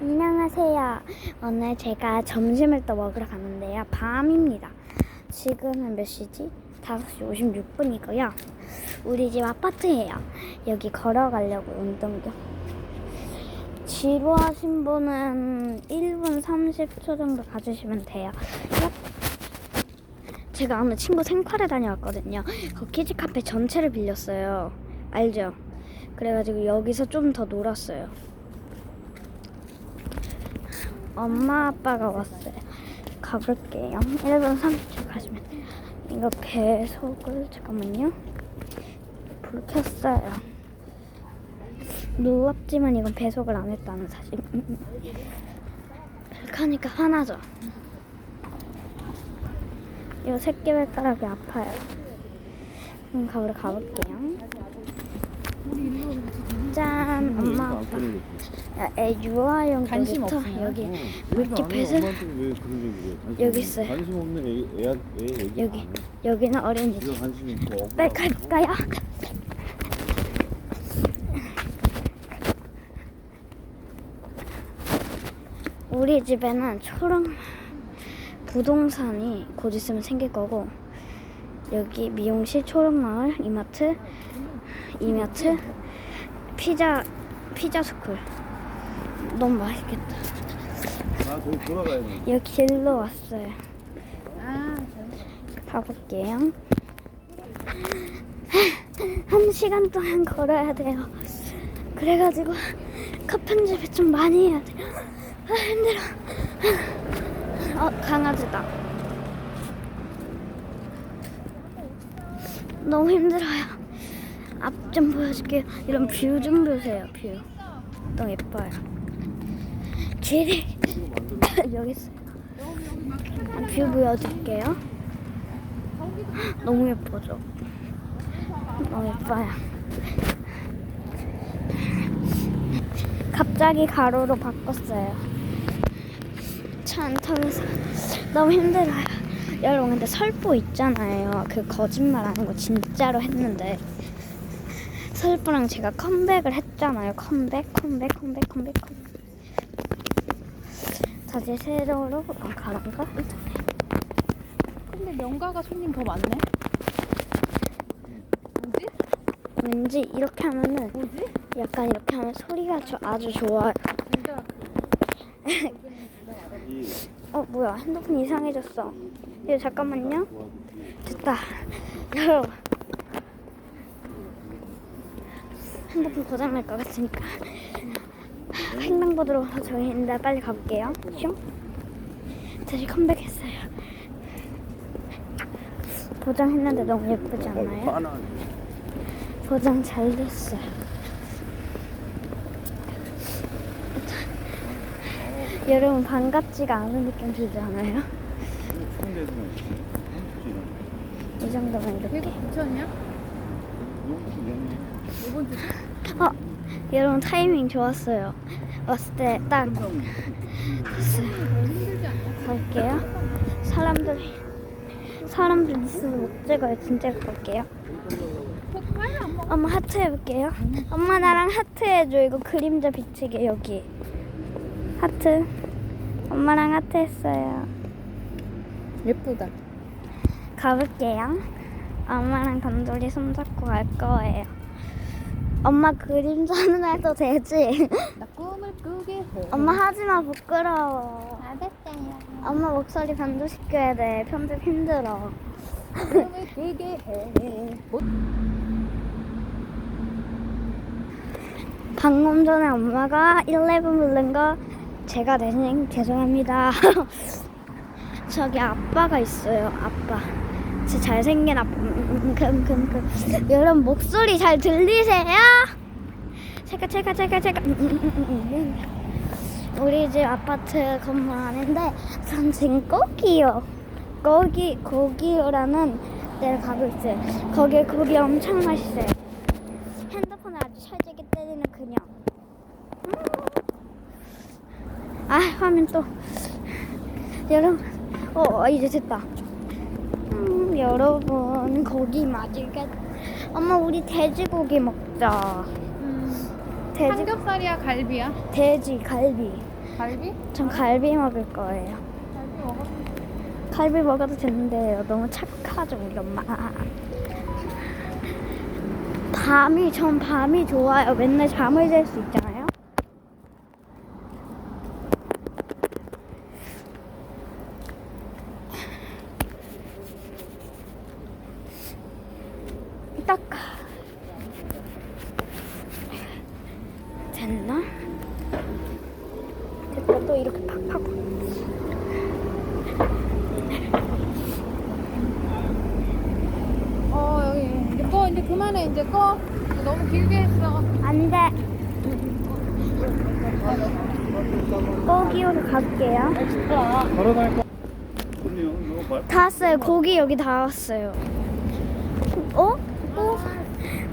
안녕하세요. 오늘 제가 점심을 또 먹으러 가는데요. 밤입니다. 지금은 몇 시지? 5시 56분이고요. 우리 집 아파트예요. 여기 걸어가려고 운동경. 지루하신 분은 1분 30초 정도 가주시면 돼요. 얍. 제가 오늘 친구 생활에 다녀왔거든요. 그 키즈 카페 전체를 빌렸어요. 알죠? 그래가지고 여기서 좀 더 놀았어요. 엄마 아빠가 왔어요. 가볼게요. 1분 30초 가시면. 이거 배속을 잠깐만요. 불 켰어요. 놀랍지만 이건 배속을 안 했다는 사실. 불 켜니까 화나죠. 이 새끼 발가락이 아파요. 그럼 가보러 가볼게요. 짠, 엄마 아빠. 야, 애 관심 놀이터 없으면? 여기 해? 관심 여기 있어요. 관심 없는 애, 애, 애 얘기 여기 안 해. 여기는 어린이집. 관심 있고 빨리 갈까요? 우리 집에는 초록 부동산이 곧 있으면 생길 거고 여기 미용실 초록마을 이마트 이마트 피자 피자 스쿨 너무 맛있겠다 아 저기 돌아가야 돼 여기 길로 왔어요 아, 가볼게요. 한 시간 동안 걸어야 돼요. 그래가지고 컷 편집을 좀 많이 해야 돼요. 아, 힘들어. 어, 강아지다. 너무 힘들어요. 앞 좀 보여줄게요. 이런 뷰 좀 보세요, 뷰. 너무 예뻐요. 길이 여기 있어요. 뷰 보여줄게요. 너무 예쁘죠? 너무 예뻐요. 갑자기 가로로 바꿨어요. 차 안 타면서 너무 힘들어요. 여러분 근데 설보 있잖아요. 그 거짓말 하는 거 진짜로 했는데 설보랑 제가 컴백을 했잖아요. 컴백, 컴백, 컴백, 컴백, 컴백. 다시 세로로 어, 가란가? 근데 명가가 손님 더 많네. 뭐지? 왠지 이렇게 하면은 뭐지? 약간 이렇게 하면 소리가 저- 아주 좋아요. 어 뭐야 핸드폰 이상해졌어. 이거 잠깐만요. 됐다. 여러분 핸드폰 고장날 것 같으니까 횡단보도로 가서 저희 있는데 빨리 가볼게요. 슝. 다시 컴백했어요. 보정했는데 너무 예쁘지 않나요? 보정 잘 됐어요. 여러분 반갑지가 않은 느낌 들지 않아요? 있지 이 정도면 이렇게. 대구 부천이야? 어, 여러분 타이밍 좋았어요. 왔을 때 딱 됐어요. 갈게요. 사람들 사람들 있으면 못 찍어요. 진짜 갈게요. 엄마 하트 해볼게요. 엄마 나랑 하트 해줘. 이거 그림자 비치게 여기. 하트. 엄마랑 하트 했어요. 예쁘다. 가볼게요. 엄마랑 단둘이 손잡고 갈 거예요. 엄마 그림자는 해도 되지? 나 꿈을 꾸게 해. 엄마 하지마 부끄러워. 알았어요. 엄마 목소리 변조시켜야 돼. 편집 힘들어. 꿈을 꾸게 해. 못 방금 전에 엄마가 11 부른 거 제가 대신 죄송합니다. 저기 아빠가 있어요. 아빠. 제 잘생긴 아빠. 음, 금, 금, 금. 여러분 목소리 잘 들리세요? 제가 제가 제가 제가 음, 음, 음, 음, 음. 우리 집 아파트 건물 안인데 전 지금 거기요. 거기 거기요라는 데를 가고 있어요. 거기 고기 엄청 맛있어요. 핸드폰을 아주 찰지게 때리는 그녀. 음. 아 화면 또 여러분 어 이제 됐다. 음, 여러분 고기 맞을까? 엄마 우리 돼지고기 먹자. 음. 돼지 삼겹살이야 갈비야? 돼지 갈비. 갈비? 전 갈비 먹을 거예요. 갈비 먹어. 갈비 먹어도 되는데요. 너무 착하죠, 우리 엄마. 밤이, 전 밤이 좋아요. 맨날 잠을 잘 수 있잖아 요. 딱. 됐나? 됐다, 또 이렇게 팍팍. 어 여기 꺼 이제 그만해 이제 꺼. 너무 길게 했어. 안 돼. 고기로 갈게요. 걸어 다닐 거. 말. 다 왔어요. 고기 여기 다 왔어요. 어? 어?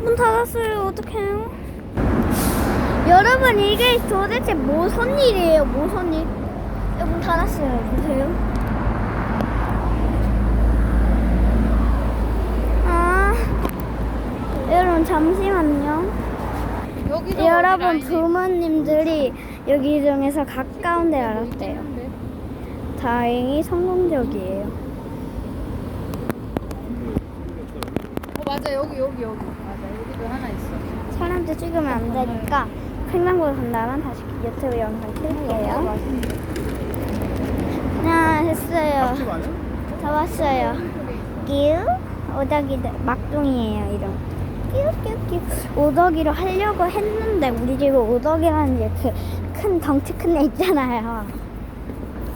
문 닫았어요. 어떡해요? 여러분 이게 도대체 무슨 일이에요? 무슨 일? 야, 문 닫았어요. 보세요. 아, 여러분 잠시만요. 여러분 부모님들이 여기 중에서 가까운 데 알았대요. 다행히 성공적이에요. 맞아 여기 여기 여기. 맞아 여기도 하나 있어. 사람들 찍으면 안 되니까 횡단보도 간다면 다시 유튜브 영상 킬게요. 네, 됐어요. 집 아니야? 다 왔어요. 끼우 오덕이들 막둥이에요 이름. 끼우 끼우 끼우 오덕이로 하려고 했는데 우리 집에 오덕이라는 그큰 덩치 큰 애 있잖아요.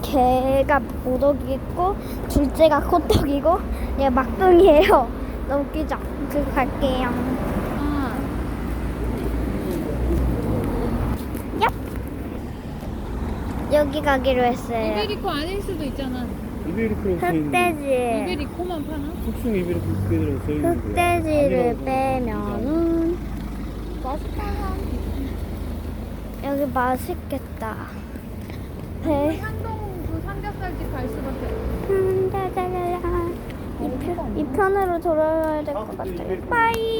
걔가 오덕이 있고 둘째가 코떡이고 얘가 막둥이에요. 너무 웃기죠? 그 갈게요. 아 얍. 여기 가기로 했어요. 이베리코 아닐 수도 있잖아. 흑돼지. 이베리코만 파나? 속성 이베리코 들어 써 있는 거야. 흑돼지를. 빼면은 맛있다. 여기 맛있겠다. 배. 한동 그 삼겹살집 갈 수밖에. 없어. 이, 편으로 돌아가야 될 것 같아요. 빠이.